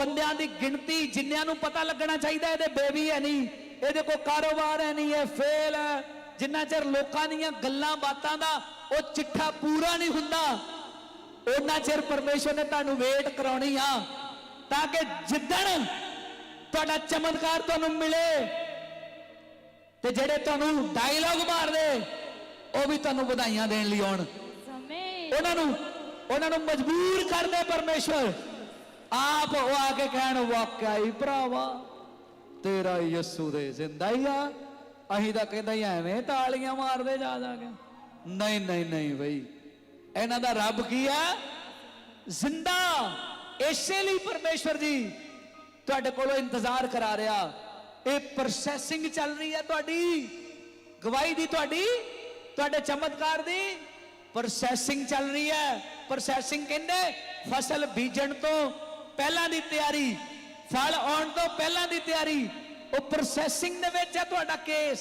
ਬੰਦਿਆਂ ਦੀ ਗਿਣਤੀ ਜਿੰਨਿਆਂ ਨੂੰ ਪਤਾ ਲੱਗਣਾ ਚਾਹੀਦਾ ਇਹਦੇ ਬੇਬੀ ਹੈ ਨਹੀਂ ਇਹਦੇ ਕੋਈ ਕਾਰੋਬਾਰ ਹੈ ਨਹੀਂ ਇਹ ਫੇਲ ਹੈ। ਜਿੰਨਾ ਚਿਰ ਲੋਕਾਂ ਦੀਆਂ ਗੱਲਾਂ ਬਾਤਾਂ ਦਾ ਉਹ ਚਿੱਠਾ ਪੂਰਾ ਨਹੀਂ ਹੁੰਦਾ ਉਹਨਾਂ ਚਿਰ ਪਰਮੇਸ਼ਰ ਨੇ ਤੁਹਾਨੂੰ ਵੇਟ ਕਰਾਉਣੀ ਆ ਤਾਂ ਕਿ ਜਿੱਦਣ ਤੁਹਾਡਾ ਚਮਤਕਾਰ ਤੁਹਾਨੂੰ ਮਿਲੇ ਤੇ ਜਿਹੜੇ ਤੁਹਾਨੂੰ ਡਾਇਲੌਗ ਮਾਰਦੇ ਉਹ ਵੀ ਤੁਹਾਨੂੰ ਵਧਾਈਆਂ ਦੇਣ ਲਈ ਆਉਣ। ਉਹਨਾਂ ਨੂੰ ਉਹਨਾਂ ਨੂੰ ਮਜਬੂਰ ਕਰਦੇ ਪਰਮੇਸ਼ਵਰ। ਆਪ ਉਹ ਆ ਕੇ ਕਹਿਣ, ਵਾਕਿਆ ਹੀ ਭਰਾਵਾ, ਤੇਰਾ ਯਿਸੂ ਦੇ ਜ਼ਿੰਦਾ ਹੀ ਆ। ਅਸੀਂ ਤਾਂ ਕਹਿੰਦਾ ਹੀ ਐਵੇਂ ਤਾਲੀਆਂ ਮਾਰਦੇ ਜਾ ਜਾ ਕੇ। ਨਹੀਂ ਨਹੀਂ ਨਹੀਂ ਬਈ, ਇਹਨਾਂ ਦਾ ਰੱਬ ਕੀ ਆ? ਜ਼ਿੰਦਾ। ਇਸੇ ਲਈ ਪਰਮੇਸ਼ਵਰ ਜੀ ਤੁਹਾਡੇ ਕੋਲੋਂ ਇੰਤਜ਼ਾਰ ਕਰਾ ਰਿਹਾ। ਇਹ ਪ੍ਰੋਸੈਸਿੰਗ ਚੱਲ ਰਹੀ ਹੈ ਤੁਹਾਡੀ। ਗਵਾਹੀ ਦੀ ਤੁਹਾਡੀ, ਤੁਹਾਡੇ ਚਮਤਕਾਰ ਦੀ ਪ੍ਰੋਸੈਸਿੰਗ ਚੱਲ ਰਹੀ ਹੈ। ਪ੍ਰੋਸੈਸਿੰਗ ਕਹਿੰਦੇ, ਫਸਲ ਬੀਜਣ ਤੋਂ ਪਹਿਲਾਂ ਦੀ ਤਿਆਰੀ ਫਲ ਆਉਣ ਤੋਂ ਪਹਿਲਾਂ ਦੀ ਤਿਆਰੀ ਉਹ ਪ੍ਰੋਸੈਸਿੰਗ ਦੇ ਵਿੱਚ ਹੈ ਤੁਹਾਡਾ ਕੇਸ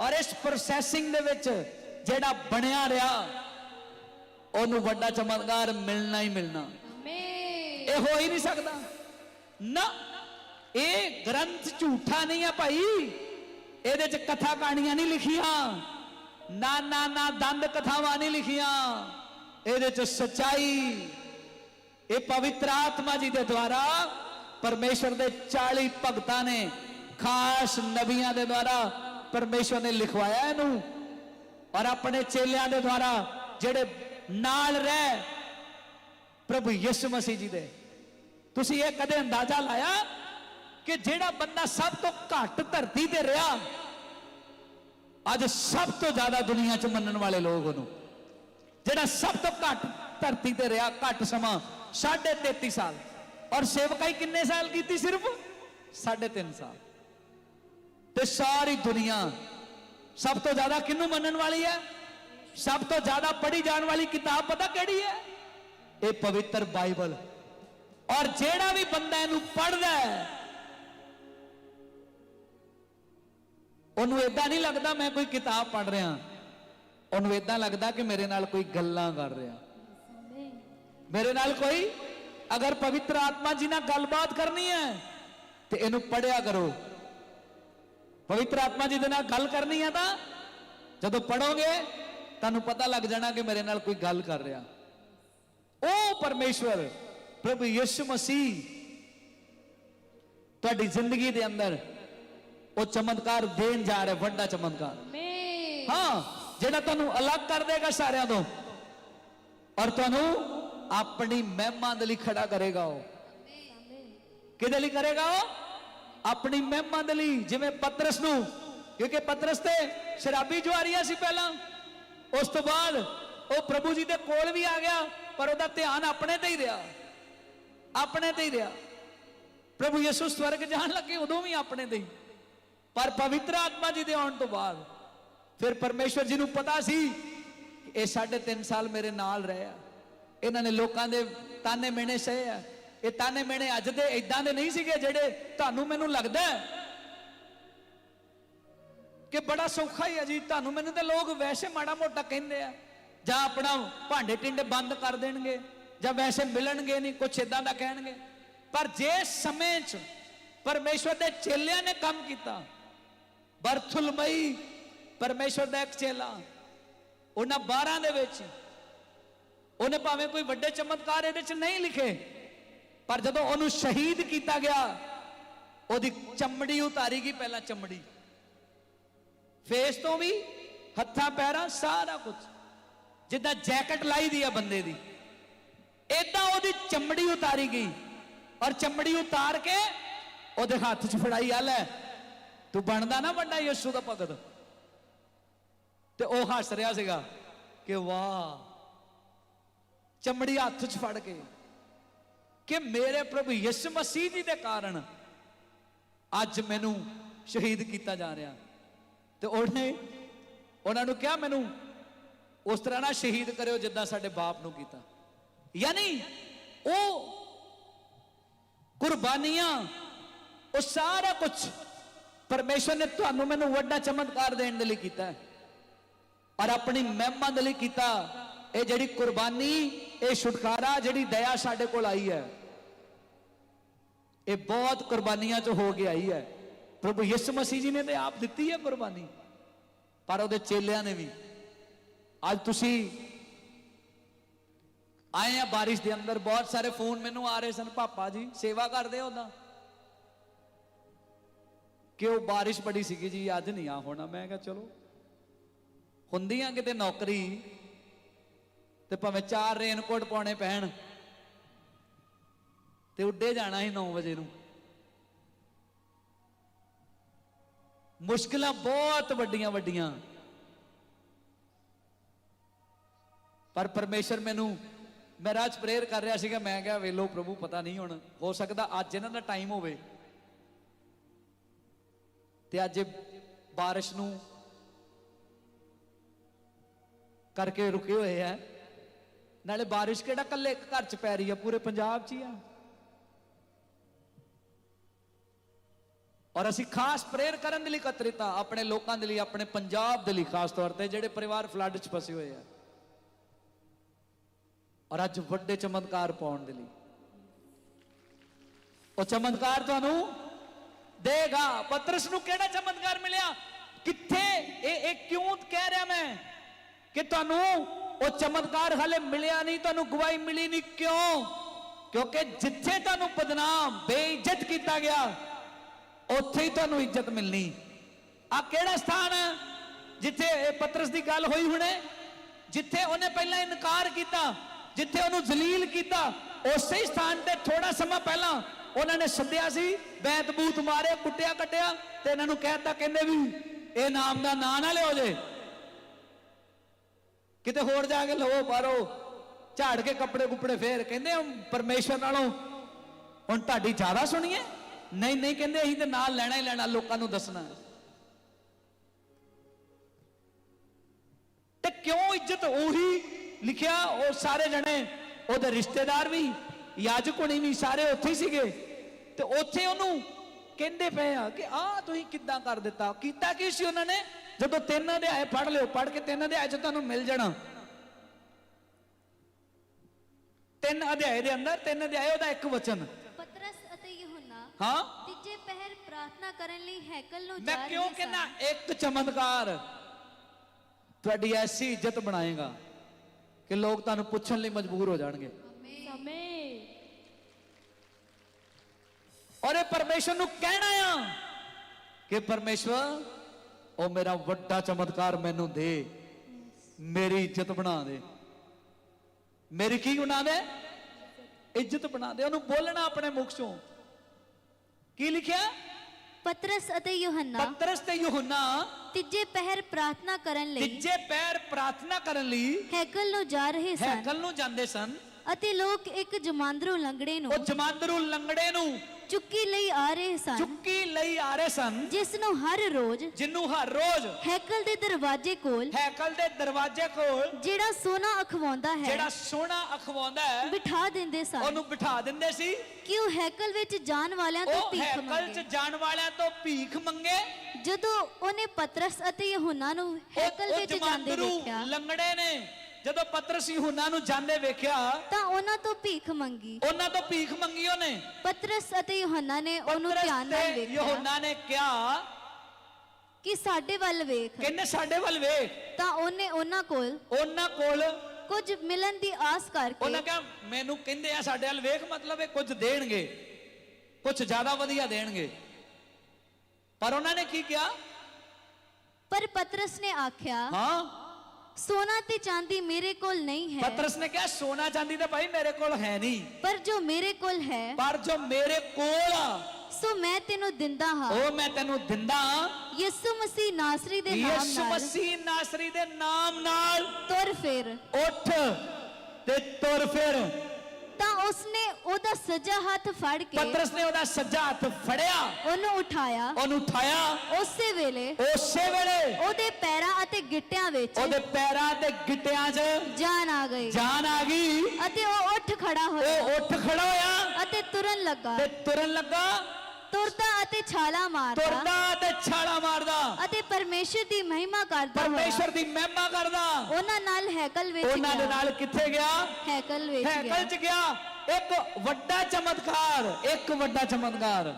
ਔਰ ਇਸ ਪ੍ਰੋਸੈਸਿੰਗ ਦੇ ਵਿੱਚ ਜਿਹੜਾ ਬਣਿਆ ਰਿਹਾ ਉਹਨੂੰ ਵੱਡਾ ਚਮਤਕਾਰ ਮਿਲਣਾ ਹੀ ਮਿਲਣਾ। ਇਹ ਹੋ ਹੀ ਨਹੀਂ ਸਕਦਾ। ਨਾ ਇਹ ਗ੍ਰੰਥ ਝੂਠਾ ਨਹੀਂ ਹੈ ਭਾਈ। ਇਹਦੇ ਚ ਕਥਾ ਕਹਾਣੀਆਂ ਨਹੀਂ ਲਿਖੀਆਂ। ਨਾ ਨਾ ਨਾ ਦੰਦ ਕਥਾਵਾਂ ਨਹੀਂ ਲਿਖੀਆਂ। ਇਹਦੇ ਚ ਸਚਾਈ ਇਹ ਪਵਿੱਤਰ ਆਤਮਾ ਜੀ ਦੇ ਦੁਆਰਾ ਪਰਮੇਸ਼ਰ ਦੇ 40 ਭਗਤਾਂ ਨੇ ਖਾਸ ਨਬੀਆਂ ਦੇ ਦੁਆਰਾ ਪਰਮੇਸ਼ਰ ਨੇ ਲਿਖਵਾਇਆ ਇਹਨੂੰ। ਔਰ ਆਪਣੇ ਚੇਲਿਆਂ ਦੇ ਦੁਆਰਾ ਜਿਹੜੇ ਨਾਲ ਰਹਿ ਪ੍ਰਭੂ ਯਿਸੂ ਮਸੀਹ ਜੀ ਦੇ। ਤੁਸੀਂ ਇਹ ਕਦੇ ਅੰਦਾਜ਼ਾ ਲਾਇਆ ਕਿ ਜਿਹੜਾ ਬੰਦਾ ਸਭ ਤੋਂ ਘੱਟ ਧਰਤੀ ਤੇ ਰਿਹਾ, ਅੱਜ ਸਭ ਤੋਂ ਜ਼ਿਆਦਾ ਦੁਨੀਆ 'ਚ ਮੰਨਣ ਵਾਲੇ ਲੋਕ ਉਹਨੂੰ। ਜਿਹੜਾ ਸਭ ਤੋਂ ਘੱਟ ਧਰਤੀ ਤੇ ਰਿਹਾ ਘੱਟ ਸਮਾਂ 33 ਸਾਲ ਔਰ ਸੇਵਕਾਈ ਕਿੰਨੇ ਸਾਲ ਕੀਤੀ ਸਿਰਫ 3.5 ਸਾਲ ਤੇ ਸਾਰੀ ਦੁਨੀਆ ਸਭ ਤੋਂ ਜ਼ਿਆਦਾ ਕਿਹਨੂੰ ਮੰਨਣ ਵਾਲੀ ਹੈ ਸਭ ਤੋਂ ਜ਼ਿਆਦਾ ਪੜ੍ਹੀ ਜਾਣ ਵਾਲੀ ਕਿਤਾਬ ਪਤਾ ਕਿਹੜੀ ਹੈ ਇਹ ਪਵਿੱਤਰ ਬਾਈਬਲ ਔਰ ਜਿਹੜਾ ਵੀ ਬੰਦਾ ਇਹਨੂੰ ਪੜ੍ਹਦਾ ਹੈ ਉਹਨੂੰ ਇਦਾਂ ਨਹੀਂ ਲੱਗਦਾ ਮੈਂ ਕੋਈ ਕਿਤਾਬ ਪੜ੍ਹ ਰਿਹਾ ਉਹਨੂੰ ਇਦਾਂ ਲੱਗਦਾ ਕਿ ਮੇਰੇ ਨਾਲ ਕੋਈ ਗੱਲਾਂ ਕਰ ਰਿਹਾ ਸਮੇਂ ਮੇਰੇ ਨਾਲ ਕੋਈ? ਅਗਰ ਪਵਿੱਤਰ ਆਤਮਾ ਜੀ ਨਾਲ ਗੱਲਬਾਤ ਕਰਨੀ ਹੈ ਤੇ ਇਹਨੂੰ ਪੜਿਆ ਕਰੋ। ਪਵਿੱਤਰ ਆਤਮਾ ਜੀ ਦੇ ਨਾਲ ਗੱਲ ਕਰਨੀ ਹੈ ਤਾਂ ਜਦੋਂ ਪੜੋਗੇ ਤੁਹਾਨੂੰ ਪਤਾ ਲੱਗ ਜਾਣਾ ਕਿ ਮੇਰੇ ਨਾਲ ਕੋਈ ਗੱਲ ਕਰ ਰਿਹਾ। ਉਹ ਪਰਮੇਸ਼ਵਰ ਪ੍ਰਭੂ ਯਿਸੂ ਮਸੀਹ ਤੁਹਾਡੀ ਜ਼ਿੰਦਗੀ ਦੇ ਅੰਦਰ ਉਹ ਚਮਤਕਾਰ ਦੇਣ ਜਾ ਰਿਹਾ ਵੱਡਾ ਚਮਤਕਾਰ। ਹਾਂ ਜਿਹੜਾ ਤੁਹਾਨੂੰ ਅਲੱਗ ਕਰ ਦੇਗਾ ਸਾਰਿਆਂ ਤੋਂ ਔਰ ਤੁਹਾਨੂੰ ਆਪਣੀ ਮਹਿਮਾ ਦੇ ਲਈ ਖੜਾ ਕਰੇਗਾ ਉਹ। ਕਿਹਦੇ ਲਈ ਕਰੇਗਾ ਉਹ? ਆਪਣੀ ਮਹਿਮਾ ਦੇ ਲਈ, ਜਿਵੇਂ ਪਤਰਸ ਨੂੰ। ਕਿਉਂਕਿ ਪਤਰਸ ਤੇ ਸ਼ਰਾਬੀ ਜਵਾਰੀਆ ਸੀ ਪਹਿਲਾਂ। ਉਸ ਤੋਂ ਬਾਅਦ ਉਹ ਪ੍ਰਭੂ ਜੀ ਦੇ ਕੋਲ ਵੀ ਆ ਗਿਆ, ਪਰ ਉਹਦਾ ਧਿਆਨ ਆਪਣੇ ਤੇ ਹੀ ਰਿਹਾ। ਆਪਣੇ ਤੇ ਹੀ ਰਿਹਾ। ਪ੍ਰਭੂ ਯਿਸੂ ਸਵਰਗ ਜਾਣ ਲੱਗੇ, ਉਦੋਂ ਵੀ ਆਪਣੇ ਤੇ ਹੀ। ਪਰ ਪਵਿੱਤਰ ਆਤਮਾ ਜੀ ਦੇ ਆਉਣ ਤੋਂ ਬਾਅਦ, ਫਿਰ ਪਰਮੇਸ਼ਵਰ ਜੀ ਨੂੰ ਪਤਾ ਸੀ ਇਹ ਸਾਢੇ ਤਿੰਨ ਸਾਲ ਮੇਰੇ ਨਾਲ ਰਹੇ। ਆ ਇਹਨਾਂ ਨੇ ਲੋਕਾਂ ਦੇ ਤਾਨੇ ਮਿਹਣੇ ਸਹੇ ਆ। ਇਹ ਤਾਨੇ ਮਿਹਣੇ ਅੱਜ ਦੇ ਇਦਾਂ ਦੇ ਨਹੀਂ ਸੀਗੇ ਜਿਹੜੇ ਤੁਹਾਨੂੰ ਮੈਨੂੰ ਲੱਗਦਾ ਕਿ ਬੜਾ ਸੌਖਾ ਹੀ ਹੈ ਜੀ। ਤੁਹਾਨੂੰ ਮੈਨੂੰ ਤੇ ਲੋਕ ਵੈਸੇ ਮਾੜਾ ਮੋਟਾ ਕਹਿੰਦੇ ਆ। ਜਾਂ ਆਪਣਾ ਭਾਂਡੇ ਟਿੰਡੇ ਬੰਦ ਕਰ ਦੇਣਗੇ, ਜਾਂ ਵੈਸੇ ਮਿਲਣਗੇ ਨਹੀਂ, ਕੁਛ ਇਦਾਂ ਦਾ ਕਹਿਣਗੇ। ਪਰ ਜੇ ਸਮੇਂ 'ਚ ਪਰਮੇਸ਼ਵਰ ਦੇ ਚੇਲਿਆਂ ਨੇ ਕੰਮ ਕੀਤਾ, ਬਰਥੁਲਮਈ ਪਰਮੇਸ਼ਵਰ ਦਾ ਇੱਕ ਚੇਲਾ, ਉਹਨਾਂ 12 ਦੇ ਵਿੱਚ ਉਹਨੇ ਭਾਵੇਂ ਕੋਈ ਵੱਡੇ ਚਮਤਕਾਰ ਇਹਦੇ 'ਚ ਨਹੀਂ ਲਿਖੇ, ਪਰ ਜਦੋਂ ਉਹਨੂੰ ਸ਼ਹੀਦ ਕੀਤਾ ਗਿਆ, ਉਹਦੀ ਚਮੜੀ ਉਤਾਰੀ ਗਈ ਪਹਿਲਾਂ ਚਮੜੀ। ਫੇਸ ਤੋਂ ਵੀ, ਹੱਥਾਂ, ਪੈਰਾਂ, ਸਾਰਾ ਕੁਝ। ਜਿੱਦਾਂ ਜੈਕਟ ਲਾਈ ਦੀ ਆ ਬੰਦੇ ਦੀ। ਏਦਾਂ ਉਹਦੀ ਚਮੜੀ ਉਤਾਰੀ ਗਈ ਔਰ ਚਮੜੀ ਉਤਾਰ ਕੇ ਉਹਦੇ ਹੱਥ 'ਚ ਫੜਾਈ, ਆ ਲੈ, ਤੂੰ ਬਣਦਾ ਨਾ ਵੱਡਾ ਯਿਸੂ ਦਾ ਭਗਤ। ਤੇ ਉਹ ਹੱਸ ਰਿਹਾ ਸੀਗਾ ਕਿ ਵਾਹ ਚਮੜੀ ਹੱਥ 'ਚ ਫੜ ਕੇ ਕਿ ਮੇਰੇ ਪ੍ਰਭੂ ਯਿਸੂ ਮਸੀਹ ਜੀ ਦੇ ਕਾਰਨ ਅੱਜ ਮੈਨੂੰ ਸ਼ਹੀਦ ਕੀਤਾ ਜਾ ਰਿਹਾ। ਤੇ ਉਹਨੇ, ਉਹਨਾਂ ਨੂੰ ਕਿਹਾ, ਮੈਨੂੰ ਉਸ ਤਰ੍ਹਾਂ ਨਾ ਸ਼ਹੀਦ ਕਰਿਓ ਜਿੱਦਾਂ ਸਾਡੇ ਬਾਪ ਨੂੰ ਕੀਤਾ। ਯਾਨੀ ਉਹ ਕੁਰਬਾਨੀਆਂ, ਉਹ ਸਾਰਾ ਕੁਝ ਪਰਮੇਸ਼ਰ ਨੇ ਤੁਹਾਨੂੰ ਮੈਨੂੰ ਵੱਡਾ ਚਮਤਕਾਰ ਦੇਣ ਦੇ ਲਈ ਕੀਤਾ। ਹੈ ਔਰ ਆਪਣੀ ਮਹਿਮਾ ਦੇ ਲਈ ਕੀਤਾ। ਇਹ ਜਿਹੜੀ ਕੁਰਬਾਨੀ, ਇਹ ਛੁਟਕਾਰਾ ਜਿਹੜੀ ਦਇਆ ਸਾਡੇ ਕੋਲ ਆਈ ਹੈ, ਇਹ ਬਹੁਤ ਕੁਰਬਾਨੀਆਂ ਚ ਹੋ ਕੇ ਆਈ ਹੈ। ਪ੍ਰਭੂ ਯਿਸੂ ਮਸੀਹ ਜੀ ਨੇ ਤੇ ਆਪ ਦਿੱਤੀ ਹੈ ਕੁਰਬਾਨੀ, ਪਰ ਉਹਦੇ ਚੇਲਿਆਂ ਨੇ ਵੀ। ਅੱਜ ਤੁਸੀਂ ਆਏ ਆ ਬਾਰਿਸ਼ ਦੇ ਅੰਦਰ, ਬਹੁਤ ਸਾਰੇ ਫੋਨ ਮੈਨੂੰ ਆ ਰਹੇ ਸਨ, ਪਾਪਾ ਜੀ, ਸੇਵਾ ਕਰਦੇ ਹੋ ਉਹਦਾ ਕਿ ਉਹ ਬਾਰਿਸ਼ ਬੜੀ ਸੀਗੀ ਜੀ, ਅੱਜ ਨਹੀਂ ਆ ਹੋਣਾ। ਮੈਂ ਕਿਹਾ, ਚਲੋ, ਹੁੰਦੀਆਂ ਕਿਤੇ ਨੌਕਰੀ ਤੇ ਭਾਵੇਂ ਚਾਰ ਰੇਨਕੋਟ ਪਾਉਣੇ ਪੈਣ, ਤੇ ਉੱਡੇ ਜਾਣਾ ਸੀ 9 ਵਜੇ ਨੂੰ। ਮੁਸ਼ਕਲਾਂ ਬਹੁਤ ਵੱਡੀਆਂ ਵੱਡੀਆਂ। ਪਰ ਪਰਮੇਸ਼ਰ ਮੈਨੂੰ, ਮੈਂ ਰਾਜ ਪ੍ਰੇਅਰ ਕਰ ਰਿਹਾ ਸੀਗਾ, ਮੈਂ ਕਿਹਾ, ਵੇਲੋ ਪ੍ਰਭੂ, ਪਤਾ ਨਹੀਂ ਹੁਣ ਹੋ ਸਕਦਾ ਅੱਜ ਇਹਨਾਂ ਦਾ ਟਾਈਮ ਹੋਵੇ। ਤੇ ਅੱਜ ਬਾਰਿਸ਼ ਨੂੰ ਕਰਕੇ ਰੁਕੇ ਹੋਏ ਆ। ਨਾਲੇ ਬਾਰਿਸ਼ ਕਿਹੜਾ ਕੱਲੇ ਇੱਕ ਘਰ ਚ ਪੈ ਰਹੀ ਆ, ਪੂਰੇ ਪੰਜਾਬ 'ਚ ਹੀ ਆ। ਔਰ ਅਸੀਂ ਖਾਸ ਪ੍ਰੇਅਰ ਕਰਨ ਦੇ ਲਈ ਇਕੱਤਰਿਤ ਆ, ਆਪਣੇ ਲੋਕਾਂ ਦੇ ਲਈ, ਆਪਣੇ ਪੰਜਾਬ ਦੇ ਲਈ ਖਾਸ ਤੌਰ ਤੇ, ਜਿਹੜੇ ਪਰਿਵਾਰ ਫਲੱਡ 'ਚ ਫਸੇ ਹੋਏ ਆ। ਔਰ ਅੱਜ ਵੱਡੇ ਚਮਤਕਾਰ ਪਾਉਣ ਦੇ ਲਈ। ਉਹ ਚਮਤਕਾਰ ਤੁਹਾਨੂੰ ਦੇਗਾ। ਪਤਰਸ ਨੂੰ ਕਿਹੜਾ ਚਮਤਕਾਰ ਮਿਲਿਆ? ਕਿੱਥੇ? ਇਹ ਇਹ ਕਿਉਂ ਕਹਿ ਰਿਹਾ ਮੈਂ? ਕਿ ਤੁਹਾਨੂੰ ਉਹ ਚਮਤਕਾਰ ਹਲੇ ਮਿਲਿਆ ਨਹੀਂ, ਤੁਹਾਨੂੰ ਗਵਾਹੀ ਮਿਲੀ ਨਹੀਂ, ਕਿਉਂ? ਕਿਉਂਕਿ ਜਿੱਥੇ ਤੁਹਾਨੂੰ ਬਦਨਾਮ, ਬੇਇੱਜ਼ਤ ਕੀਤਾ ਗਿਆ, ਉੱਥੇ ਹੀ ਤੁਹਾਨੂੰ ਇੱਜ਼ਤ ਮਿਲਣੀ। ਆ ਕਿਹੜਾ ਸਥਾਨ ਹੈ? ਜਿੱਥੇ ਇਹ ਪਤਰਸ ਦੀ ਗੱਲ ਹੋਈ ਹੁਣੇ, ਜਿੱਥੇ ਉਹਨੇ ਪਹਿਲਾਂ ਇਨਕਾਰ ਕੀਤਾ, ਜਿੱਥੇ ਉਹਨੂੰ ਜ਼ਲੀਲ ਕੀਤਾ, ਉਸੇ ਹੀ ਸਥਾਨ ਤੇ ਥੋੜਾ ਸਮਾਂ ਪਹਿਲਾਂ ਉਹਨਾਂ ਨੇ ਸੱਦਿਆ ਸੀ ਬੈਤ ਬੂਤ ਮਾਰੇ ਕੁੱਟਿਆ ਕੱਟਿਆ ਤੇ ਇਹਨਾਂ ਨੂੰ ਕਹਿਤਾ ਕਹਿੰਦੇ ਵੀ, ਇਹ ਨਾਮ ਦਾ ਨਾਂ ਨਾ ਲਿਓ ਜੇ। ਕਿਤੇ ਹੋਰ ਜਾ ਕੇ ਲਵੋ ਬਾਹਰੋਂ ਝਾੜ ਕੇ ਕੱਪੜੇ ਕੁਪੜੇ ਫੇਰ ਕਹਿੰਦੇ ਹੁਣ ਪਰਮੇਸ਼ਰ ਨਾਲੋਂ। ਹੁਣ ਤੁਹਾਡੀ ਜ਼ਿਆਦਾ ਸੁਣੀਏ? ਨਹੀਂ ਨਹੀਂ ਕਹਿੰਦੇ, ਅਸੀਂ ਤੇ ਨਾਲ ਲੈਣਾ ਹੀ ਲੈਣਾ, ਲੋਕਾਂ ਨੂੰ ਦੱਸਣਾ। ਤੇ ਕਿਉਂ ਇੱਜ਼ਤ ਉਹੀ ਲਿਖਿਆ, ਉਹ ਸਾਰੇ ਜਣੇ, ਉਹਦੇ ਰਿਸ਼ਤੇਦਾਰ ਵੀ, ਯਾਜਕ ਹੋਣੀ ਵੀ ਸਾਰੇ ਉੱਥੇ ਹੀ ਸੀਗੇ। ਤੇ ਉੱਥੇ ਉਹਨੂੰ ਕਹਿੰਦੇ ਪਏ ਆ ਕਿ ਆ ਤੁਸੀਂ ਕਿੱਦਾਂ ਕਰ ਦਿੱਤਾ? ਕੀਤਾ ਕੀ ਸੀ ਉਹਨਾਂ ਨੇ? ਜਦੋਂ ਤਿੰਨ ਅਧਿਆਏ ਪੜ੍ਹ ਲਿਓ ਪੜ੍ਹ ਕੇ ਤਿੰਨ ਅਧਿਆਏ ਚ ਤੁਹਾਨੂੰ ਮਿਲ ਜਾਣਾ। ਤਿੰਨ ਅਧਿਆਏ ਦੇ ਅੰਦਰ ਤਿੰਨ ਅਧਿਆਏ ਉਹਦਾ ਇੱਕ ਵਚਨ। ਪਤਰਸ ਅਤੇ ਯਹੋਨਾ ਹਾਂ? ਤੀਜੇ ਪਹਿਰ ਪ੍ਰਾਰਥਨਾ ਕਰਨ ਲਈ ਹੈਕਲ ਨੂੰ ਮੈਂ ਜਾ ਕਿਉਂ ਰਹੇ ਕਹਿੰਦਾ ਇੱਕ ਚਮਤਕਾਰ। ਤੁਹਾਡੀ ਐਸੀ ਇੱਜ਼ਤ ਬਣਾਏਗਾ ਕਿ ਲੋਕ ਤੁਹਾਨੂੰ ਪੁੱਛਣ ਲਈ ਮਜਬੂਰ ਹੋ ਜਾਣਗੇ। ਸਮੇਂ ਔਰ ਇਹ ਪਰਮੇਸ਼ਰ ਨੂੰ ਕਹਿਣਾ ਆ ਕਿ ਪਰਮੇਸ਼ਵਰ ਉਹ ਮੇਰਾ ਵੱਡਾ ਚਮਤਕਾਰ ਮੈਨੂੰ ਦੇ। ਮੇਰੀ ਇੱਜ਼ਤ ਬਣਾ ਦੇ। ਮੇਰੀ ਕੀ ਬਣਾ ਦੇ ਇੱਜ਼ਤ ਬਣਾ ਦੇ। ਉਹਨੂੰ ਬੋਲਣਾ ਆਪਣੇ ਮੁਖ ਚੋਂ। ਕੀ ਲਿਖਿਆ? ਪਤਰਸ ਅਤੇ ਯੋਹੰਨਾ। ਪਤਰਸ ਤੇ ਯੋਹਨਾ। ਤੀਜੇ ਪਹਿਰ ਪ੍ਰਾਰਥਨਾ ਕਰਨ ਲਈ। ਤੀਜੇ ਪੈਰ ਪ੍ਰਾਰਥਨਾ ਕਰਨ ਲਈ ਹੈਕਲ ਨੂੰ ਜਾ ਰਹੇ ਸਨ। ਹੈਕਲ ਨੂੰ ਜਾਂਦੇ ਸਨ। ਅਤੇ ਲੋਕ ਇੱਕ ਜਮਾਂਦਰੂ ਲੰਗੜੇ ਨੂੰ ਉਹ ਜਮਾਂਦਰੂ ਲੰਗੜੇ ਨੂੰ ਚੁੱਕੀ ਲਈ ਆ ਰਹੇ ਸਨ। ਚੁੱਕੀ ਲਈ ਆ ਰਹੇ ਸਨ। ਜਿਸ ਨੂੰ ਹਰ ਰੋਜ਼ ਜਿਹਨੂੰ ਹਰ ਰੋਜ਼ ਹੈਕਲ ਦੇ ਦਰਵਾਜ਼ੇ ਕੋਲ ਹੈਕਲ ਦੇ ਦਰਵਾਜ਼ੇ ਕੋਲ ਜਿਹੜਾ ਸੋਨਾ ਅਖਵਾਉਂਦਾ ਹੈ ਜਿਹੜਾ ਸੋਨਾ ਅਖਵਾਉਂਦਾ ਹੈ ਬਿਠਾ ਦਿੰਦੇ ਸਨ। ਉਹਨੂੰ ਬਿਠਾ ਦਿੰਦੇ ਸੀ। ਕਿ ਉਹ ਹੈਕਲ ਵਿੱਚ ਜਾਣ ਵਾਲਿਆਂ ਤੋਂ ਉਹ ਭੀਖ ਹੈਕਲ ਮੰਗੇ। 'ਚ ਜਾਣ ਵਾਲਿਆਂ ਤੋਂ ਭੀਖ ਮੰਗੇ। ਜਦੋਂ ਉਹਨੇ ਪਤਰਸ ਅਤੇ ਯਹੋਨਾ ਨੂੰ ਉਹ- ਹੈਕਲ ਉਹ ਵਿੱਚ ਜਾਂਦੇ ਜਮਾਂਦਰੂ ਵੇਖਿਆ ਲੰਗੜੇ ਨੇ। ਜਦੋਂ ਪਤਰਸ ਯੂਹੰਨਾ ਨੂੰ ਜਾਂਦੇ ਵੇਖਿਆ ਤਾਂ ਉਹਨਾਂ ਤੋਂ ਭੀਖ ਮੰਗੀ। ਉਹਨਾਂ ਤੋਂ ਭੀਖ ਮੰਗੀ ਉਹਨੇ। ਪਤਰਸ ਅਤੇ ਯਹੋਨਾ ਨੇ ਉਹਨੂੰ ਧਿਆਨ ਨਾਲ ਵੇਖਿਆ। ਯੂਹੰਨਾ ਨੇ ਕਿਹਾ ਕਿ ਸਾਡੇ ਵੱਲ ਵੇਖ। ਕਹਿੰਦੇ ਸਾਡੇ ਵੱਲ ਵੇਖ। ਤਾਂ ਉਹਨੇ ਉਹਨਾਂ ਕੋਲ ਉਹਨਾਂ ਕੋਲ ਕੁਝ ਮਿਲਣ ਦੀ ਆਸ ਕਰਕੇ ਉਹਨਾਂ ਕਿਹਾ ਮੈਨੂੰ ਕਹਿੰਦੇ ਆ ਸਾਡੇ ਵੱਲ ਵੇਖ ਮਤਲਬ ਇਹ ਕੁਝ ਦੇਣਗੇ। ਕੁਝ ਜ਼ਿਆਦਾ ਵਧੀਆ ਦੇਣਗੇ। ਪਰ ਉਹਨਾਂ ਨੇ ਕੀ ਕਿਹਾ? ਪਰ ਪਤਰਸ ਨੇ ਆਖਿਆ ਹਾਂ। ਸੋਨਾ ਤੇ ਚਾਂਦੀ ਮੇਰੇ ਕੋਲ ਨਹੀਂ ਹੈ। ਪਤਰਸ ਨੇ ਕਿਹਾ ਸੋਨਾ ਚਾਂਦੀ ਤਾਂ ਭਾਈ ਮੇਰੇ ਕੋਲ ਹੈ ਨਹੀਂ। ਪਰ ਜੋ ਮੇਰੇ ਕੋਲ ਹੈ ਪਰ ਜੋ ਮੇਰੇ ਕੋਲ ਆ ਸੋ ਮੈਂ ਤੈਨੂੰ ਦਿੰਦਾ ਹਾਂ। ਉਹ ਮੈਂ ਤੈਨੂੰ ਦਿੰਦਾ ਯਿਸੂ ਮਸੀਹ ਨਾਸਰੀ ਦੇ ਨਾਮ ਯਿਸੂ ਨਾਲ ਮਸੀਹ ਨਾਸਰੀ ਦੇ ਨਾਮ ਨਾਲ ਤੁਰ ਫਿਰ। ਉੱਠ ਤੇ ਤੁਰ ਫਿਰ। ਉਸਨੇ ਉਹਦਾ ਸੱਜਾ ਹੱਥ ਫੜ ਕੇ ਪਤਰਸ ਨੇ ਉਹਦਾ ਸੱਜਾ ਹੱਥ ਫੜਿਆ। ਉਹਨੂੰ ਉਠਾਇਆ। ਉਹਨੂੰ ਉਠਾਇਆ। ਉਸੇ ਵੇਲੇ ਉਸੇ ਵੇਲੇ ਉਹਦੇ ਪੈਰਾਂ ਅਤੇ ਗਿੱਟਿਆਂ ਵਿੱਚ ਉਹਦੇ ਪੈਰਾਂ ਤੇ ਗਿੱਟਿਆਂ 'ਚ ਜਾਨ ਆ ਗਈ। ਜਾਨ ਆ ਗਈ। ਅਤੇ ਉਹ ਉੱਠ ਖੜਾ ਹੋਇਆ। ਉਹ ਉੱਠ ਖੜਾ ਹੋਇਆ। ਅਤੇ ਤੁਰਨ ਲੱਗਾ। ਤੇ ਤੁਰਨ ਲੱਗਾ। ਤੁਰਦਾ ਅਤੇ ਛਾਲਾ ਮਾਰਦਾ। ਤੁਰਦਾ ਤੇ ਛਾਲਾ ਮਾਰਦਾ। ਅਤੇ ਪਰਮੇਸ਼ਰ ਦੀ ਮਹਿਮਾ ਕਰਦਾ ਹੋਇਆ। ਪਰਮੇਸ਼ਰ ਦੀ ਮਹਿਮਾ ਕਰਦਾ। ਉਹਨਾਂ ਨਾਲ ਹੈਕਲ ਵਿੱਚ ਉਹਨਾਂ ਦੇ ਗਿਆ। ਨਾਲ ਕਿੱਥੇ ਗਿਆ? ਹੈਕਲ ਵਿੱਚ ਹੈਕਲ ਗਿਆ। ਚ ਗਿਆ। ਇੱਕ ਵੱਡਾ ਚਮਤਕਾਰ ਇੱਕ ਵੱਡਾ ਚਮਤਕਾਰ।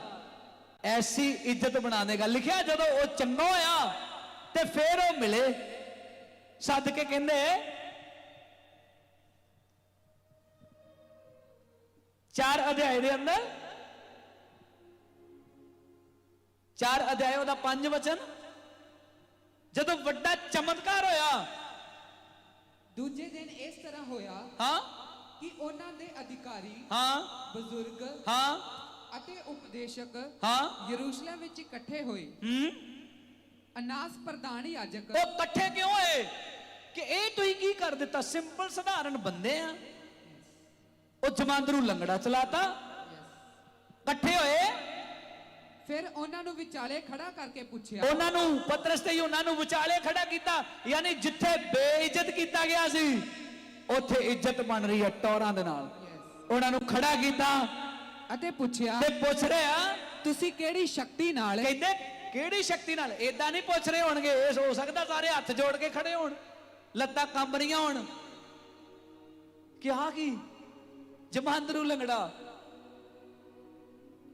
ਐਸੀ ਇੱਜ਼ਤ ਬਣਾ ਦੇਗਾ ਲਿਖਿਆ ਜਦੋਂ ਉਹ ਚੰਗਾ ਹੋਇਆ ਤੇ ਫੇਰ ਉਹ ਮਿਲੇ। ਸੱਦ ਕੇ ਕਹਿੰਦੇ ਚਾਰ ਅਧਿਆਏ ਦੇ ਅੰਦਰ ਚਾਰ ਅਧਿਆਏ ਉਹਦਾ ਪੰਜ ਵਚਨ। ਜਦੋਂ ਵੱਡਾ ਚਮਤਕਾਰ ਹੋਇਆ ਦੂਜੇ ਦਿਨ ਇਸ ਤਰ੍ਹਾਂ ਹੋਇਆ ਹਾਂ। ਕਿ ਉਹਨਾਂ ਦੇ ਅਧਿਕਾਰੀ ਹਾਂ। ਬਜ਼ੁਰਗ ਹਾਂ। ਅਤੇ ਉਪਦੇਸ਼ਕ ਹਾਂ। ਯਰੂਸ਼ਲਮ ਵਿੱਚ ਇਕੱਠੇ ਹੋਏ। ਹੂੰ। ਅਨਾਸ ਪ੍ਰਧਾਨ ਯਾਜਕ ਉਹ ਇਕੱਠੇ ਕਿਉਂ ਹੋਏ? ਕਿ ਇਹ ਤੁਸੀਂ ਕੀ ਕਰ ਦਿੱਤਾ? ਸਿੰਪਲ ਸਧਾਰਨ ਬੰਦੇ ਆ। ਉਹ ਜਮਾਂਦਰੂ ਲੰਗੜਾ ਚਲਾਤਾ। ਇਕੱਠੇ ਹੋਏ। ਫਿਰ ਉਹਨਾਂ ਨੂੰ ਵਿਚਾਲੇ ਖੜਾ ਕਰਕੇ ਪੁੱਛਿਆ। ਉਹਨਾਂ ਨੂੰ ਪਤਰਸ ਤੇ ਉਹਨਾਂ ਨੂੰ ਵਿਚਾਲੇ ਖੜਾ ਕੀਤਾ ਯਾਨੀ ਜਿੱਥੇ ਬੇਇੱਜ਼ਤ ਕੀਤਾ ਗਿਆ ਸੀ ਉੱਥੇ ਇੱਜ਼ਤ ਬਣ ਰਹੀ ਹੈ ਟੌਰਾਂ ਦੇ ਨਾਲ। ਉਹਨਾਂ ਨੂੰ ਖੜਾ ਕੀਤਾ ਅਤੇ ਪੁੱਛਿਆ ਤੇ ਪੁੱਛ ਰਹੇ ਤੁਸੀਂ ਕਿਹੜੀ ਸ਼ਕਤੀ ਨਾਲ ਕਹਿੰਦੇ ਕਿਹੜੀ ਸ਼ਕਤੀ ਨਾਲ? ਏਦਾਂ ਨਹੀਂ ਪੁੱਛ ਰਹੇ ਹੋਣਗੇ ਇਹ ਹੋ ਸਕਦਾ ਸਾਰੇ ਹੱਥ ਜੋੜ ਕੇ ਖੜੇ ਹੋਣ ਲੱਤਾਂ ਕੰਬ ਰਹੀਆਂ ਹੋਣ। ਕਿਹਾ ਕੀ? ਜਮਾਂਦਰੂ ਲੰਗੜਾ।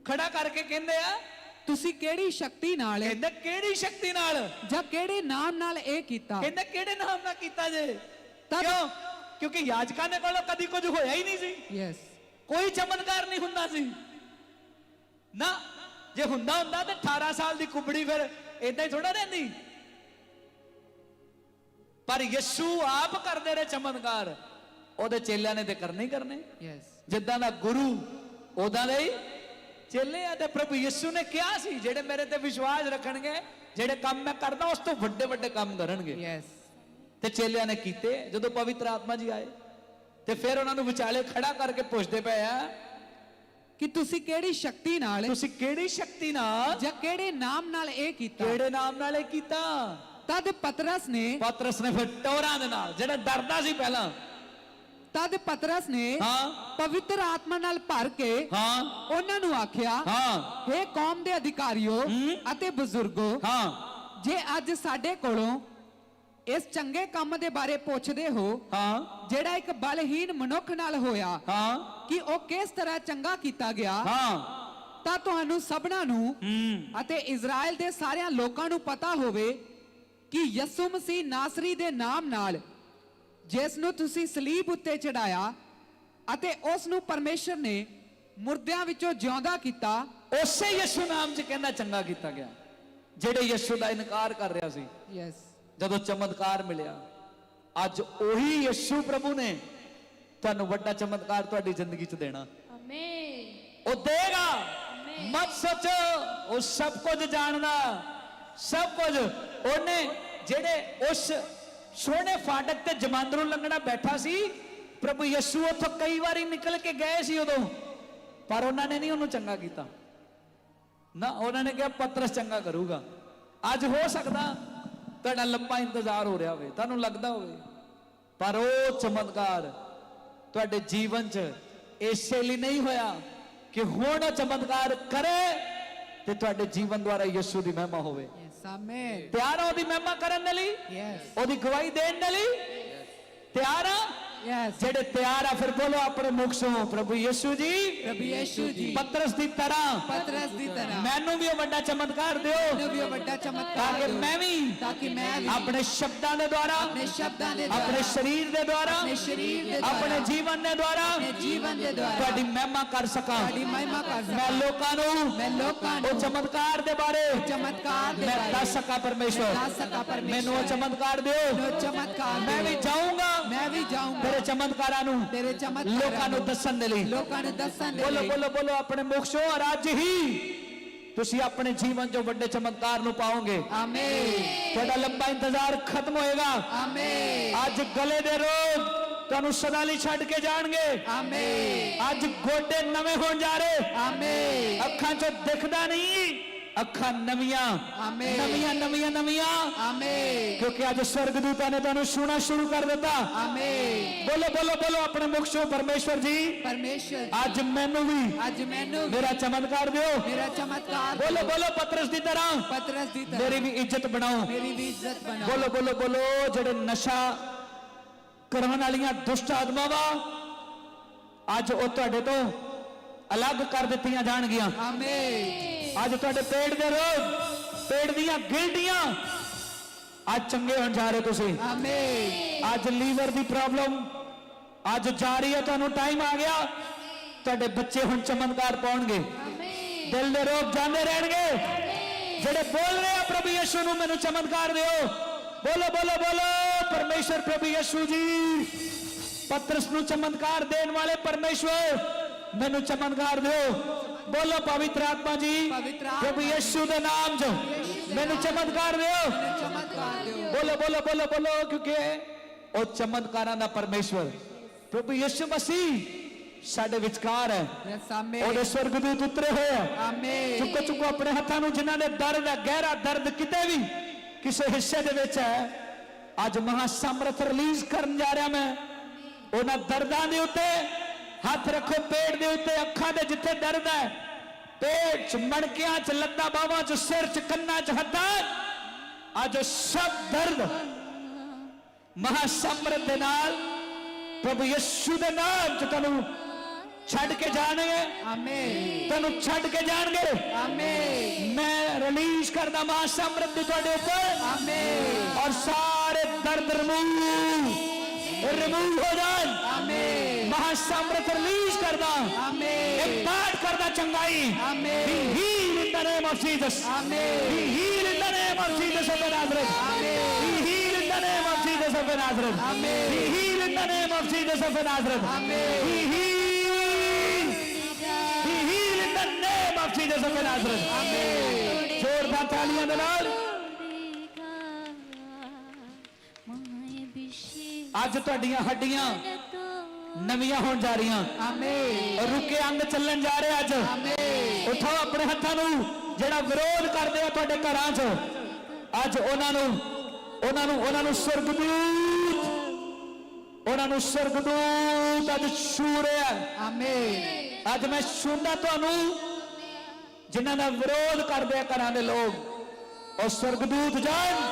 ਖੜਾ ਕਰਕੇ ਕਹਿੰਦੇ ਆ ਤੁਸੀਂ ਕਿਹੜੀ ਸ਼ਕਤੀ ਨਾਲ ਕਹਿੰਦੇ ਕਿਹੜੀ ਸ਼ਕਤੀ ਨਾਲ? ਜਾਂ ਕਿਹੜੇ ਨਾਮ ਨਾਲ ਇਹ ਕੀਤਾ? ਕਹਿੰਦੇ ਕਿਹੜੇ ਨਾਮ ਨਾਲ ਕੀਤਾ ਜੇ? ਕਿਉਂ? ਕਿਉਂਕਿ ਯਾਜਕਾਂ ਦੇ ਕੋਲੋਂ ਕਦੀ ਕੁਝ ਹੋਇਆ ਹੀ ਨਹੀਂ ਸੀ। ਯੈਸ ਕੋਈ ਚਮਤਕਾਰ ਨਹੀਂ ਹੁੰਦਾ ਸੀ। ਨਾ ਜੇ ਹੁੰਦਾ ਹੁੰਦਾ ਤੇ 18 ਸਾਲ ਦੀ ਕੁਬੜੀ ਫਿਰ ਇਦਾਂ ਹੀ ਥੋੜਾ ਰਹਿੰਦੀ। ਪਰ ਯਿਸੂ ਆਪ ਕਰਦੇ ਰਹੇ ਚਮਤਕਾਰ। ਉਹਦੇ ਚੇਲਿਆਂ ਨੇ ਤੇ ਕਰਨੇ ਹੀ ਕਰਨੇ। ਯੈਸ ਜਿੱਦਾਂ ਦਾ ਗੁਰੂ ਉਹਦਾ ਦੇ ਹੀ ਚੇਲੇ ਆ ਤੇ ਪ੍ਰਭੂ ਯਿਸੂ ਨੇ ਕਿਹਾ ਸੀ ਜਿਹੜੇ ਮੇਰੇ ਤੇ ਵਿਸ਼ਵਾਸ ਰੱਖਣਗੇ ਜਿਹੜੇ ਕੰਮ ਮੈਂ ਕਰਦਾ ਉਸ ਤੋਂ ਵੱਡੇ ਵੱਡੇ ਕੰਮ ਕਰਨਗੇ। ਯੈਸ ਤੇ ਚੇਲਿਆਂ ਨੇ ਕੀਤੇ ਜਦੋਂ ਪਵਿੱਤਰ ਆਤਮਾ ਜੀ ਆਏ ਤੇ ਫਿਰ ਉਹਨਾਂ ਨੂੰ ਵਿਚਾਲੇ ਖੜਾ ਕਰਕੇ ਪੁੱਛਦੇ ਪਏ ਆ ਕਿ ਤੁਸੀਂ ਕਿਹੜੀ ਸ਼ਕਤੀ ਨਾਲ ਤੁਸੀਂ ਕਿਹੜੀ ਸ਼ਕਤੀ ਨਾਲ ਜਾਂ ਕਿਹੜੇ ਨਾਮ ਨਾਲ ਇਹ ਕੀਤਾ? ਕਿਹੜੇ ਨਾਮ ਨਾਲ ਇਹ ਕੀਤਾ? ਤਦ ਪਤਰਸ ਨੇ ਪਤਰਸ ਨੇ ਫਿਰ ਟੋਰਾਂ ਦੇ ਨਾਲ ਜਿਹੜਾ ਡਰਦਾ ਸੀ ਪਹਿਲਾਂ ਤਦ ਪਤਰਸ ਨੇ ਹਾਂ। ਪਵਿੱਤਰ ਆਤਮਾ ਨਾਲ ਭਰ ਕੇ ਹਾਂ। ਉਹਨਾਂ ਨੂੰ ਆਖਿਆ ਹਾਂ। हे ਕੌਮ ਦੇ ਅਧਿਕਾਰੀਓ। ਅਤੇ ਬਜ਼ੁਰਗੋ ਹਾਂ। ਜੇ ਅੱਜ ਸਾਡੇ ਕੋਲੋਂ ਇਸ ਚੰਗੇ ਕੰਮ ਦੇ ਬਾਰੇ ਪੁੱਛਦੇ ਹੋ ਹਾਂ। ਜਿਹੜਾ ਇੱਕ ਬਲਹੀਨ ਮਨੁੱਖ ਨਾਲ ਹੋਇਆ ਹਾਂ। ਕਿ ਉਹ ਕਿਸ ਤਰ੍ਹਾਂ ਚੰਗਾ ਕੀਤਾ ਗਿਆ ਹਾਂ। ਤਾਂ ਤੁਹਾਨੂੰ ਸਭਨਾਂ ਨੂੰ ਹੂੰ। ਅਤੇ ਇਜ਼ਰਾਈਲ ਦੇ ਸਾਰਿਆਂ ਲੋਕਾਂ ਨੂੰ ਪਤਾ ਹੋਵੇ ਕਿ ਯਿਸੂ ਮਸੀਹ ਨਾਸਰੀ ਦੇ ਨਾਮ ਨਾਲ ਜਿਸ ਨੂੰ ਤੁਸੀਂ ਸਲੀਬ ਉੱਤੇ ਚੜਾਇਆ ਅਤੇ ਉਸ ਨੂੰ ਪਰਮੇਸ਼ਰ ਨੇ ਮੁਰਦਿਆਂ ਵਿੱਚੋਂ ਜਿਉਂਦਾ ਕੀਤਾ ਉਸੇ ਯਿਸੂ ਨਾਮ 'ਚ ਕਹਿੰਦਾ ਚੰਗਾ ਕੀਤਾ ਗਿਆ। ਜਿਹੜੇ ਯਿਸੂ ਦਾ ਇਨਕਾਰ ਕਰ ਰਿਹਾ ਸੀ ਯੈਸ ਜਦੋਂ ਚਮਤਕਾਰ ਮਿਲਿਆ ਅੱਜ ਉਹੀ ਯਿਸੂ ਪ੍ਰਭੂ ਨੇ ਤੁਹਾਨੂੰ ਵੱਡਾ ਚਮਤਕਾਰ ਤੁਹਾਡੀ ਜ਼ਿੰਦਗੀ 'ਚ ਦੇਣਾ। ਆਮੇਨ ਉਹ ਦੇਗਾ। ਮਤ ਸੋਚੋ ਉਹ ਸਭ ਕੁਝ ਜਾਣਦਾ। ਸਭ ਕੁਝ ਉਹਨੇ ਜਿਹੜੇ ਉਸ ਸੋਹਣੇ ਫਾਟਕ ਤੇ ਜਮਾਂਦਰੂ ਲੰਗੜਾ ਬੈਠਾ ਸੀ, ਪ੍ਰਭੂ ਯਿਸੂ ਉੱਥੋਂ ਕਈ ਵਾਰੀ ਨਿਕਲ ਕੇ ਗਏ ਸੀ ਉਦੋਂ, ਪਰ ਉਹਨਾਂ ਨੇ ਨਹੀਂ ਉਹਨੂੰ ਚੰਗਾ ਕੀਤਾ। ਨਾ ਉਹਨਾਂ ਨੇ ਕਿਹਾ, ਪਤਰਸ ਚੰਗਾ ਕਰੂਗਾ। ਅੱਜ ਹੋ ਸਕਦਾ ਤੁਹਾਡਾ ਲੰਬਾ ਇੰਤਜ਼ਾਰ ਹੋ ਰਿਹਾ ਹੋਵੇ, ਤੁਹਾਨੂੰ ਲੱਗਦਾ ਹੋਵੇ, ਪਰ ਉਹ ਚਮਤਕਾਰ ਤੁਹਾਡੇ ਜੀਵਨ 'ਚ ਇਸੇ ਲਈ ਨਹੀਂ ਹੋਇਆ ਕਿ ਹੁਣ ਚਮਤਕਾਰ ਕਰੇ ਤੇ ਤੁਹਾਡੇ ਜੀਵਨ ਦੁਆਰਾ ਯਿਸੂ ਦੀ ਮਹਿਮਾ ਹੋਵੇ। ਆਮੇਨ ਤਿਆਰ ਆ ਉਹਦੀ ਮਹਿਮਾ ਕਰਨ ਦੇ ਲਈ? ਯੈਸ ਉਹਦੀ ਗਵਾਹੀ ਦੇਣ ਦੇ ਲਈ? ਤਿਆਰ? ਆ ਜਿਹੜੇ ਤਿਆਰ ਆ ਫਿਰ ਬੋਲੋ ਆਪਣੇ ਮੁਖ ਤੋਂ ਪ੍ਰਭੂ ਯਿਸੂ ਜੀ। ਪ੍ਰਭੂ ਯਿਸੂ ਜੀ। ਪਤਰਸ ਦੀ ਤਰ੍ਹਾਂ। ਪਤਰਸ ਦੀ ਤਰ੍ਹਾਂ। ਮੈਨੂੰ ਵੀ ਉਹ ਵੱਡਾ ਚਮਤਕਾਰ ਦਿਓ। ਨੂੰ ਵੀ ਉਹ ਵੱਡਾ ਤਾਂ ਚਮਤਕਾਰ ਕਿ ਦਿਓ, ਮੈਂ ਵੀ ਤਾਂ ਕਿ ਮੈਂ ਵੀ ਆਪਣੇ ਸ਼ਬਦਾਂ ਦੇ ਦੁਆਰਾ ਆਪਣੇ ਸ਼ਬਦਾਂ ਦੇ ਦੁਆਰਾ ਆਪਣੇ ਸਰੀਰ ਦੇ ਦੁਆਰਾ ਆਪਣੇ ਸਰੀਰ ਦੇ ਦੁਆਰਾ ਆਪਣੇ ਜੀਵਨ ਦੇ ਦੁਆਰਾ ਆਪਣੇ ਜੀਵਨ ਦੇ ਦੁਆਰਾ ਤੁਹਾਡੀ ਮਹਿਮਾ ਕਰ ਸਕਾਂ। ਤੁਹਾਡੀ ਮਹਿਮਾ ਕਰ ਮੈਂ ਸਕਾਂ ਲੋਕਾਂ ਨੂੰ ਮੈਂ ਲੋਕਾਂ ਉਹ ਨੂੰ ਚਮਤਕਾਰ ਦੇ ਬਾਰੇ ਚਮਤਕਾਰ ਦੇ ਮੈਂ ਬਾਰੇ ਦੱਸ ਸਕਾਂ ਪਰਮੇਸ਼ਵਰ। ਦੱਸ ਸਕਾਂ ਪਰਮੇਸ਼ਵਰ। ਮੈਨੂੰ ਉਹ ਚਮਤਕਾਰ ਦਿਓ। ਚਮਤਕਾਰ ਮੈਂ ਵੀ। ਜਾਊਂਗਾ। ਮੈਂ ਵੀ ਜਾਊਂਗਾ। ਤੇਰੇ ਚਮਤਕਾਰਾਂ ਨੂੰ ਤੇਰੇ ਚਮਤਕਾਰ ਲੋਕਾਂ ਨੂੰ ਦੱਸਣ ਦੇ ਲਈ ਲੋਕਾਂ ਨੂੰ ਦੱਸਣ ਦੇ ਬੋਲੋ ਲਈ ਬੋਲੋ ਬੋਲੋ ਆਪਣੇ ਮੁਖ ਚੋਂ ਔਰ ਅੱਜ ਹੀ ਤੁਸੀਂ ਆਪਣੇ ਜੀਵਨ 'ਚੋਂ ਵੱਡੇ ਚਮਤਕਾਰ ਨੂੰ ਪਾਓਗੇ ਆਮੇਨ ਤੁਹਾਡਾ ਲੰਬਾ ਇੰਤਜ਼ਾਰ ਖਤਮ ਹੋਏਗਾ ਆਮੇਨ ਅੱਜ ਗਲੇ ਦੇ ਰੋਗ ਤੁਹਾਨੂੰ ਸਦਾ ਲਈ ਛੱਡ ਕੇ ਜਾਣਗੇ ਆਮੇਨ ਅੱਜ ਗੋਡੇ ਨਵੇਂ ਹੋਣ ਜਾ ਰਹੇ ਆਮੇਨ ਅੱਖਾਂ 'ਚੋਂ ਦਿਖਦਾ ਨਹੀਂ ਅੱਖਾਂ ਨਵੀਆਂ ਆਮੇਨ। ਨਵੀਆਂ ਨਵੀਆਂ ਨਵੀਆਂ ਆਮੇਨ ਕਿਉਂਕਿ ਅੱਜ ਸਵਰਗਦੂਤਾਂ ਨੇ ਤੁਹਾਨੂੰ ਛੂਣਾ ਸ਼ੁਰੂ ਕਰ ਦਿੱਤਾ ਆਮੇਨ ਬੋਲੋ ਬੋਲੋ ਬੋਲੋ ਆਪਣੇ ਮੁਖ ਚੋਂ ਪਰਮੇਸ਼ਵਰ ਜੀ ਪਰਮੇਸ਼ਰ ਅੱਜ ਮੈਨੂੰ ਵੀ ਅੱਜ ਮੈਨੂੰ ਮੇਰਾ ਚਮਤਕਾਰ ਦਿਓ ਮੇਰਾ ਚਮਤਕਾਰ ਬੋਲੋ ਬੋਲੋ ਪਤਰਸ ਦੀ ਤਰ੍ਹਾਂ ਪਤਰਸ ਦੀ ਤਰ੍ਹਾਂ ਮੇਰੀ ਵੀ ਇੱਜ਼ਤ ਬਣਾਓ ਮੇਰੀ ਵੀ ਇੱਜ਼ਤ ਬਣਾਓ ਬੋਲੋ ਬੋਲੋ ਬੋਲੋ ਜਿਹੜੇ ਨਸ਼ਾ ਕਰਨ ਵਾਲੀਆਂ ਦੁਸ਼ਟ ਆਤਮਾਵਾਂ ਅੱਜ ਉਹ ਤੁਹਾਡੇ ਤੋਂ ਅਲੱਗ ਕਰ ਦਿੱਤੀਆਂ ਜਾਣਗੀਆਂ ਆਮੇਨ ਅੱਜ ਤੁਹਾਡੇ ਪੇਟ ਦੇ ਰੋਗ ਪੇਟ ਦੀਆਂ ਗਿਲਟੀਆਂ। ਅੱਜ ਚੰਗੇ ਹੋਣ ਜਾ ਰਹੇ ਤੁਸੀਂ। ਆਮੇਨ ਅੱਜ ਲੀਵਰ ਦੀ ਪ੍ਰੋਬਲਮ ਅੱਜ ਜਾ ਰਹੀ ਹੈ ਤੁਹਾਨੂੰ ਟਾਈਮ ਆ ਗਿਆ। ਤੁਹਾਡੇ ਬੱਚੇ ਹੁਣ ਚਮਤਕਾਰ ਪਾਉਣਗੇ। ਦਿਲ ਦੇ ਰੋਗ ਜਾਂਦੇ ਰਹਿਣਗੇ। ਜਿਹੜੇ ਬੋਲ ਰਹੇ ਆ ਪ੍ਰਭੂ ਯਿਸੂ ਨੂੰ ਮੈਨੂੰ ਚਮਤਕਾਰ ਦਿਓ। ਬੋਲੋ ਬੋਲੋ ਬੋਲੋ ਪਰਮੇਸ਼ਰ ਪ੍ਰਭੂ ਯਿਸੂ ਜੀ। ਪਤਰਸ ਨੂੰ ਚਮਤਕਾਰ ਦੇਣ ਵਾਲੇ ਪਰਮੇਸ਼ਵਰ ਮੈਨੂੰ ਚਮਤਕਾਰ ਦਿਓ। ਬੋਲੋ ਪਵਿੱਤਰ ਆਤਮਾ ਜੀ ਪਵਿੱਤਰ ਆਤਮਾ ਪ੍ਰਭੂ ਯਿਸੂ ਦੇ ਨਾਮ 'ਚ ਮੈਨੂੰ ਚਮਤਕਾਰ ਦਿਓ ਚਮਤਕਾਰ ਦਿਓ ਬੋਲੋ ਬੋਲੋ ਬੋਲੋ ਬੋਲੋ ਕਿਉਂਕਿ ਉਹ ਚਮਤਕਾਰਾਂ ਦਾ ਪਰਮੇਸ਼ਵਰ ਪ੍ਰਭੂ ਯਿਸੂ ਮਸੀਹ ਸਾਡੇ ਵਿਚਕਾਰ ਹੈ ਯਸ ਆਮੇਨ ਉਹਦੇ ਸਵਰਗਦੂਤ ਉਤਰੇ ਹੋਏ ਆ ਆਮੇਨ ਚੁੱਕੋ ਚੁੱਕੋ ਆਪਣੇ ਹੱਥਾਂ ਨੂੰ ਜਿਨ੍ਹਾਂ ਦੇ ਦਰਦ ਹੈ ਗਹਿਰਾ ਦਰਦ ਕਿਤੇ ਵੀ ਕਿਸੇ ਹਿੱਸੇ ਦੇ ਵਿੱਚ ਹੈ ਅੱਜ ਮਹਾ ਸਮਰਥ ਰਿਲੀਜ਼ ਕਰਨ ਜਾ ਰਿਹਾ ਮੈਂ ਉਹਨਾਂ ਦਰਦਾਂ ਦੇ ਉੱਤੇ ਹੱਥ ਰੱਖੋ ਪੇਟ ਦੇ ਉੱਤੇ ਅੱਖਾਂ ਦੇ ਜਿੱਥੇ ਦਰਦ ਹੈ ਪੇਟ ਚ ਮਣਕਿਆਂ ਚ ਲੱਤਾਂ ਬਾਹਾਂ ਚ ਸਿਰ ਚ ਕੰਨਾਂ ਚ ਹੱਥਾਂ 'ਚ। ਅੱਜ ਉਹ ਸਭ ਦਰਦ ਮਹਾ ਸਮਰਥ ਦੇ ਨਾਲ ਪ੍ਰਭੂ ਯਿਸੂ ਦੇ ਨਾਮ ਚ ਤੁਹਾਨੂੰ ਛੱਡ ਕੇ ਜਾਣਗੇ ਆਮੇਨ ਤੁਹਾਨੂੰ ਛੱਡ ਕੇ ਜਾਣਗੇ ਆਮੇਨ ਮੈਂ ਰਿਲੀਜ਼ ਕਰਦਾ ਮਾਂ ਸਮਰਤ ਦੀ ਤੁਹਾਡੇ ਉੱਪਰ ਆਮੇਨ ਔਰ ਸਾਰੇ ਦਰਦ ਰਿਮੂਵ ਰਿਮੂਵ ਹੋ ਜਾਣ ਆਮੇਨ ਮਹਾ ਸਮਰਤ ਰਿਲੀਜ਼ ਕਰਦਾ ਆਮੇਨ ਇੰਪਾਰਟ ਕਰਦਾ ਚੰਗਾਈ amen Be healed in the name of Jesus. Amen Be healed in the name of Jesus of Nazareth. Amen. Be healed in the name of Jesus of Nazareth. Amen. Be healed in the name of Jesus of Nazareth. Amen. Be healed. Be healed in the name of Jesus of Nazareth. Amen ਜ਼ੋਰਦਾਰ ਤਾਲੀਆਂ ਦੇ ਨਾਲ ਅੱਜ ਤੁਹਾਡੀਆਂ ਹੱਡੀਆਂ ਨਵੀਆਂ ਹੋਣ ਜਾ ਰਹੀਆਂ। ਆਮੇਨ। ਰੁਕੇ ਅੰਗ ਚੱਲਣ ਜਾ ਰਹੇ ਅੱਜ। ਆਮੇਨ। ਉਠੋ ਆਪਣੇ ਹੱਥਾਂ ਨੂੰ। ਜਿਹੜਾ ਵਿਰੋਧ ਕਰਦੇ ਆ ਤੁਹਾਡੇ ਘਰਾਂ 'ਚ। ਅੱਜ ਉਹਨਾਂ ਨੂੰ ਉਹਨਾਂ ਨੂੰ ਉਹਨਾਂ ਨੂੰ ਸੁਰਗਦੂਤ ਉਹਨਾਂ ਨੂੰ ਸੁਰਗਦੂਤ ਅੱਜ ਛੂ ਰਿਹਾ। ਆਮੇਨ। ਅੱਜ ਮੈਂ ਛੂੰਦਾ ਤੁਹਾਨੂੰ। ਜਿਨ੍ਹਾਂ ਦਾ ਵਿਰੋਧ ਕਰਦੇ ਆ ਘਰਾਂ ਦੇ ਲੋਕ। ਉਹ ਸੁਰਗਦੂਤ ਜਾਣ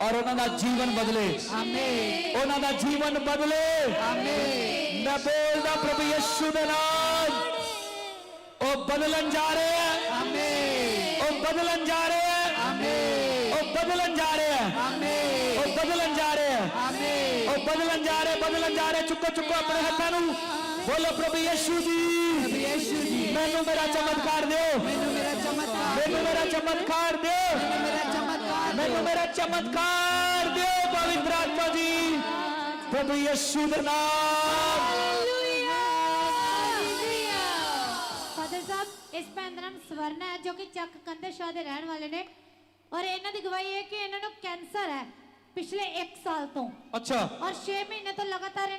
ਔਰ ਉਹਨਾਂ ਦਾ ਜੀਵਨ ਬਦਲੇ ਆਮੇਨ ਉਹਨਾਂ ਦਾ ਜੀਵਨ ਬਦਲੇ ਆਮੇਨ ਮੈਂ ਬੋਲਦਾ ਪ੍ਰਭੂ ਯਿਸੂ ਦੇ ਨਾਮ ਉਹ ਬਦਲਣ ਜਾ ਰਹੇ ਆ ਆਮੇਨ ਉਹ ਬਦਲਣ ਜਾ ਰਹੇ ਆ ਆਮੇਨ ਉਹ ਬਦਲਣ ਜਾ ਰਹੇ ਆ ਆਮੇਨ ਉਹ ਬਦਲਣ ਜਾ ਰਹੇ ਆ ਆਮੇਨ ਉਹ ਬਦਲਣ ਜਾ ਰਹੇ ਬਦਲਣ ਜਾ ਰਹੇ ਚੁੱਕੋ ਚੁੱਕੋ ਆਪਣੇ ਹੱਥਾਂ ਨੂੰ ਬੋਲੋ ਪ੍ਰਭੂ ਯਿਸੂ ਜੀ ਯੇਸ਼ੂ ਜੀ ਮੈਨੂੰ ਮੇਰਾ ਚਮਤਕਾਰ ਦਿਓ ਮੈਨੂੰ ਮੇਰਾ ਚਮਤਕਾਰ ਮੈਨੂੰ ਮੇਰਾ ਚਮਤਕਾਰ ਦਿਓ ਮੇਰਾ ਚਮਤਕਾਰ ਮੈਨੂੰ ਮੇਰਾ ਚਮਤਕਾਰ ਦਿਓ ਪਵਿੱਤਰ ਆਤਮਾ ਜੀ। ਪ੍ਰਭੂ ਯਿਸੂ ਦੇ ਨਾਮ। ਫਾਦਰ ਸਾਹਿਬ ਇਸ ਭੈਣ ਦਾ ਨਾਮ ਸਵਰਨਾ ਹੈ ਜੋ ਕਿ ਚੱਕ ਕੰਦੇ ਸ਼ਾਹ ਦੇ ਰਹਿਣ ਵਾਲੇ ਨੇ। ਔਰ ਇਹਨਾਂ ਦੀ ਗਵਾਹੀ ਹੈ ਕਿ ਇਹਨਾਂ ਨੂੰ ਕੈਂਸਰ ਹੈ ਪਿਛਲੇ 1 ਸਾਲ ਤੋਂ। ਅੱਛਾ। ਔਰ 6 ਮਹੀਨੇ ਤੋਂ ਲਗਾਤਾਰ ਇਹਨਾਂ